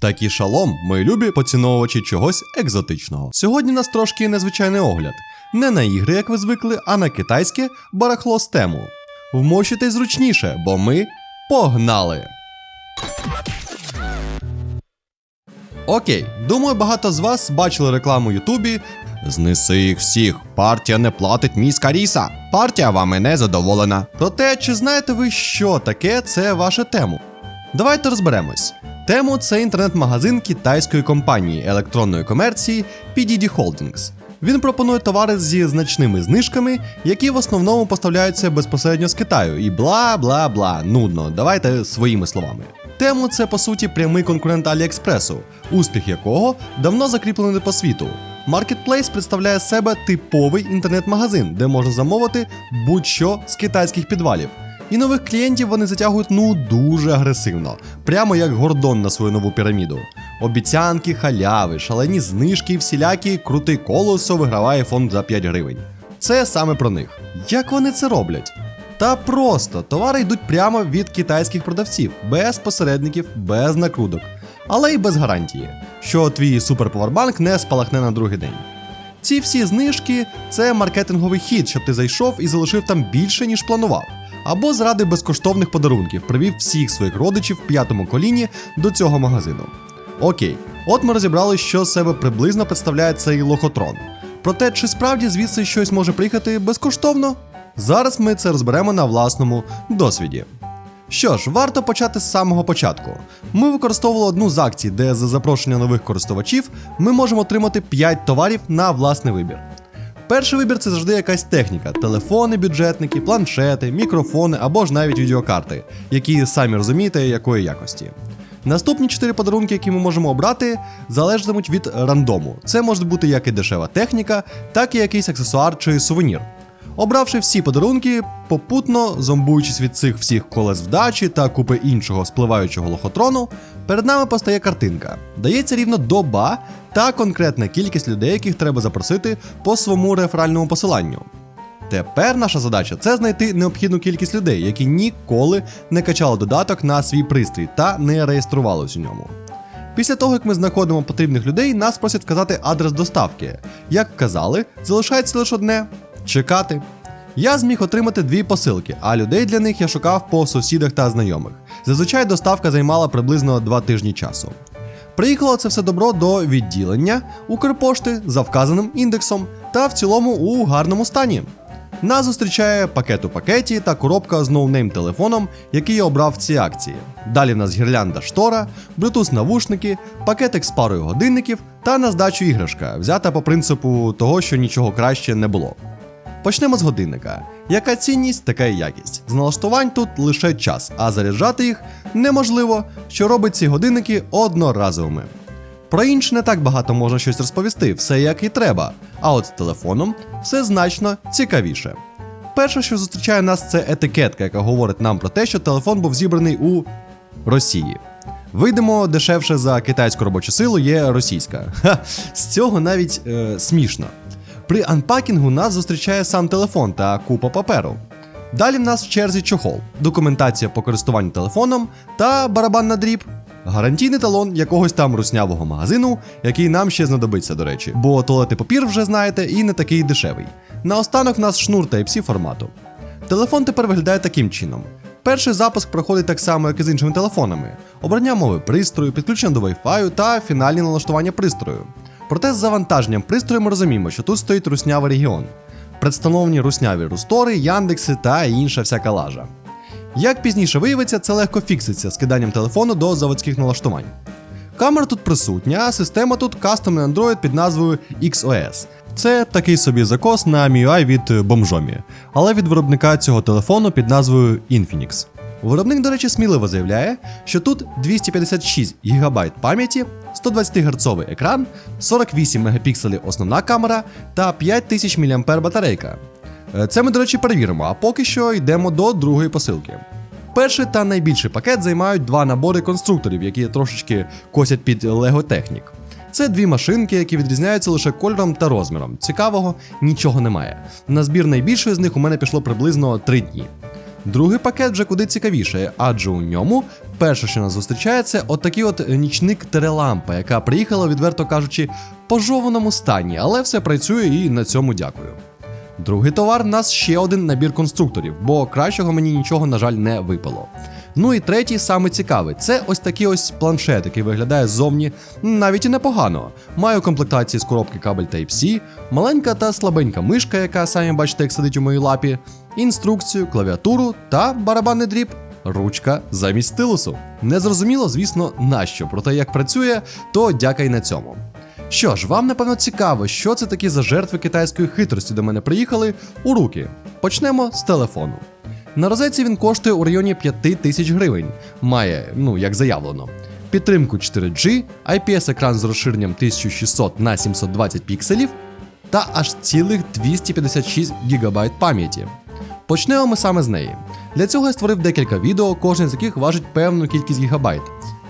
Такі шалом, мої любі поціновувачі чогось екзотичного. Сьогодні нас трошки незвичайний огляд. Не на ігри, як ви звикли, а на китайське барахло з тему. Вмощуйтесь зручніше, бо ми погнали! Окей, думаю, багато з вас бачили рекламу Ютубі. Знеси їх всіх, партія не платить міс Каріса. Партія вами не задоволена. Проте, чи знаєте ви, що таке це ваша тему? Давайте розберемось. Тему це інтернет-магазин китайської компанії електронної комерції PDD Holdings. Він пропонує товари зі значними знижками, які в основному поставляються безпосередньо з Китаю, і бла бла бла. Нудно, давайте своїми словами. Тему це по суті прямий конкурент Аліекспресу, успіх якого давно закріплений по світу. Marketplace представляє себе типовий інтернет-магазин, де можна замовити будь-що з китайських підвалів. І нових клієнтів вони затягують ну дуже агресивно, прямо як гордон на свою нову піраміду. Обіцянки, халяви, шалені знижки, всілякі крутий колесо виграває фонд за 5 гривень. Це саме про них. Як вони це роблять? Та просто товари йдуть прямо від китайських продавців, без посередників, без накрудок, але й без гарантії, що твій суперповербанк не спалахне на другий день. Ці всі знижки це маркетинговий хід, щоб ти зайшов і залишив там більше, ніж планував. Або заради безкоштовних подарунків привів всіх своїх родичів в п'ятому коліні до цього магазину. Окей, от ми розібрали, що з себе приблизно представляє цей лохотрон. Проте, чи справді звідси щось може приїхати безкоштовно? Зараз ми це розберемо на власному досвіді. Що ж, варто почати з самого початку. Ми використовували одну з акцій, де за запрошення нових користувачів ми можемо отримати 5 товарів на власний вибір. Перший вибір це завжди якась техніка: телефони, бюджетники, планшети, мікрофони або ж навіть відеокарти, які самі розумієте, якої якості. Наступні чотири подарунки, які ми можемо обрати, залежатимуть від рандому. Це може бути як і дешева техніка, так і якийсь аксесуар чи сувенір. Обравши всі подарунки, попутно зомбуючись від цих всіх колес вдачі та купи іншого спливаючого лохотрону, перед нами постає картинка. Дається рівно доба та конкретна кількість людей, яких треба запросити по своєму реферальному посиланню. Тепер наша задача це знайти необхідну кількість людей, які ніколи не качали додаток на свій пристрій та не реєструвалися у ньому. Після того, як ми знаходимо потрібних людей, нас просять вказати адрес доставки. Як вказали, залишається лише одне чекати. Я зміг отримати дві посилки, а людей для них я шукав по сусідах та знайомих. Зазвичай доставка займала приблизно два тижні часу. Приїхало це все добро до відділення Укрпошти за вказаним індексом та в цілому у гарному стані. Нас зустрічає пакет у пакеті та коробка з ноунейм телефоном, який я обрав в цій акції. Далі в нас гірлянда штора, Bluetooth навушники, пакетик з парою годинників та на здачу іграшка, взята по принципу того, що нічого краще не було. Почнемо з годинника. Яка цінність, така і якість. З налаштувань тут лише час, а заряджати їх неможливо, що робить ці годинники одноразовими. Про інше не так багато можна щось розповісти, все як і треба. А от з телефоном все значно цікавіше. Перше, що зустрічає нас, це етикетка, яка говорить нам про те, що телефон був зібраний у Росії. Вийдемо дешевше за китайську робочу силу, є російська. Ха, з цього навіть е, смішно. При анпакінгу нас зустрічає сам телефон та купа паперу. Далі в нас в черзі чохол, документація по користуванню телефоном та барабан на дріб. Гарантійний талон якогось там руснявого магазину, який нам ще знадобиться, до речі, бо туалетний папір вже знаєте і не такий дешевий. Наостанок в нас шнур Type-C формату. Телефон тепер виглядає таким чином. Перший запуск проходить так само, як і з іншими телефонами: обрання мови пристрою, підключення до Wi-Fi та фінальні налаштування пристрою. Проте з завантаженням пристрою ми розуміємо, що тут стоїть руснявий регіон. Представлені русняві рустори, яндекси та інша всяка лажа. Як пізніше виявиться, це легко фікситься скиданням телефону до заводських налаштувань. Камера тут присутня, а система тут кастомний Android під назвою XOS. Це такий собі закос на MIUI від Bomjomi, але від виробника цього телефону під назвою Infinix. Виробник, до речі, сміливо заявляє, що тут 256 ГБ пам'яті, 120 Гц екран, 48 Мп основна камера та 5000 мАh батарейка. Е, Це ми, до речі, перевіримо, а поки що йдемо до другої посилки. Перший та найбільший пакет займають два набори конструкторів, які трошечки косять під Technic. Це дві машинки, які відрізняються лише кольором та розміром. Цікавого нічого немає. На збір найбільшої з них у мене пішло приблизно 3 дні. Другий пакет вже куди цікавіше, адже у ньому перше, що нас зустрічає, це отакий от нічник терелампа, яка приїхала, відверто кажучи, в пожованому стані, але все працює і на цьому дякую. Другий товар у нас ще один набір конструкторів, бо кращого мені нічого, на жаль, не випало. Ну і третій, саме цікавий, це ось такий ось планшет, який виглядає ззовні навіть і непогано. Маю комплектації з коробки кабель Type-C, маленька та слабенька мишка, яка самі бачите, як сидить у моїй лапі, інструкцію, клавіатуру та барабанний дріб. Ручка замість стилусу. Незрозуміло, звісно, нащо, проте як працює, то дяка на цьому. Що ж, вам напевно цікаво, що це такі за жертви китайської хитрості до мене приїхали у руки. Почнемо з телефону. На розетці він коштує у районі 5 тисяч гривень. Має, ну як заявлено, підтримку 4G, IPS-екран з розширенням 1600 на 720 пікселів та аж цілих 256 ГБ пам'яті. Почнемо ми саме з неї. Для цього я створив декілька відео, кожен з яких важить певну кількість гігабайт.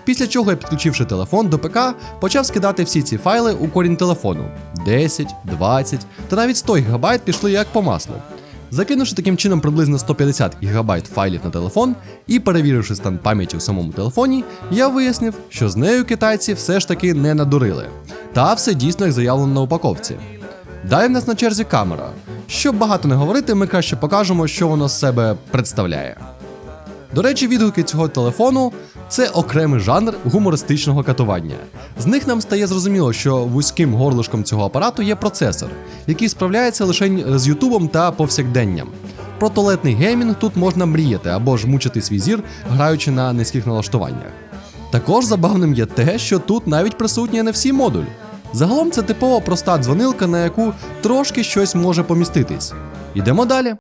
Після чого я, підключивши телефон до ПК, почав скидати всі ці файли у корінь телефону: 10, 20 та навіть 100 ГБ пішли як по маслу. Закинувши таким чином приблизно 150 ГБ файлів на телефон і перевіривши стан пам'яті у самому телефоні, я вияснив, що з нею китайці все ж таки не надурили. Та все дійсно як заявлено на упаковці. Далі в нас на черзі камера. Щоб багато не говорити, ми краще покажемо, що воно з себе представляє. До речі, відгуки цього телефону це окремий жанр гумористичного катування. З них нам стає зрозуміло, що вузьким горлишком цього апарату є процесор, який справляється лише з Ютубом та повсякденням. Про туалетний геймінг тут можна мріяти або ж мучити свій зір, граючи на низьких налаштуваннях. Також забавним є те, що тут навіть присутній NFC модуль. Загалом це типова проста дзвонилка, на яку трошки щось може поміститись. Ідемо далі.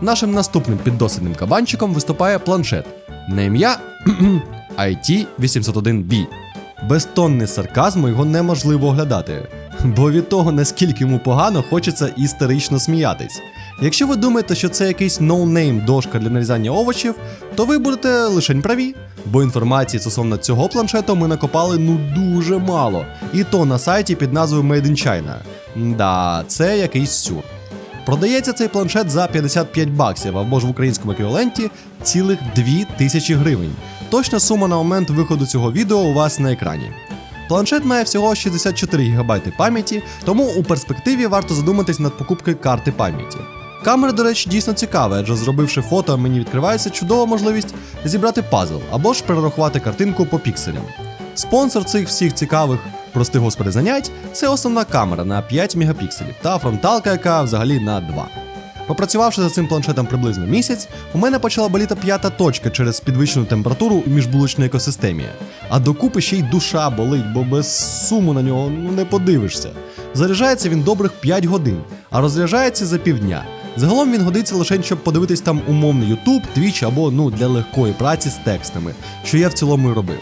Нашим наступним піддослідним кабанчиком виступає планшет на ім'я IT801B. Без тонни сарказму його неможливо оглядати, бо від того, наскільки йому погано, хочеться істерично сміятись. Якщо ви думаєте, що це якийсь ноунейм дошка для нарізання овочів, то ви будете лишень праві, бо інформації стосовно цього планшету ми накопали ну дуже мало, і то на сайті під назвою Made in China. Да, це якийсь сюр. Продається цей планшет за 55 баксів або ж в українському еквіваленті цілих 2000 гривень. Точна сума на момент виходу цього відео у вас на екрані. Планшет має всього 64 ГБ пам'яті, тому у перспективі варто задуматись над покупкою карти пам'яті. Камера, до речі, дійсно цікава, адже зробивши фото, мені відкривається чудова можливість зібрати пазл або ж перерахувати картинку по пікселям. Спонсор цих всіх цікавих, прости господи, занять це основна камера на 5 мегапікселів та фронталка, яка взагалі на 2. Попрацювавши за цим планшетом приблизно місяць, у мене почала боліти п'ята точка через підвищену температуру у міжбулочній екосистемі. А докупи ще й душа болить, бо без суму на нього ну, не подивишся. Заряджається він добрих 5 годин, а розряджається за півдня. Загалом він годиться лише, щоб подивитись там умовний YouTube, Twitch або ну для легкої праці з текстами, що я в цілому і робив.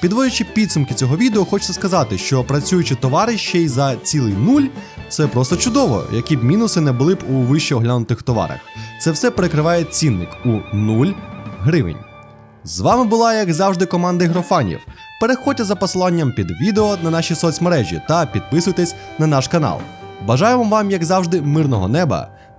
Підводячи підсумки цього відео, хочеться сказати, що працюючи товари ще й за цілий нуль, це просто чудово, які б мінуси не були б у вище оглянутих товарах. Це все перекриває цінник у 0 гривень. З вами була, як завжди, команда ігрофанів. Переходьте за посиланням під відео на наші соцмережі та підписуйтесь на наш канал. Бажаємо вам, як завжди, мирного неба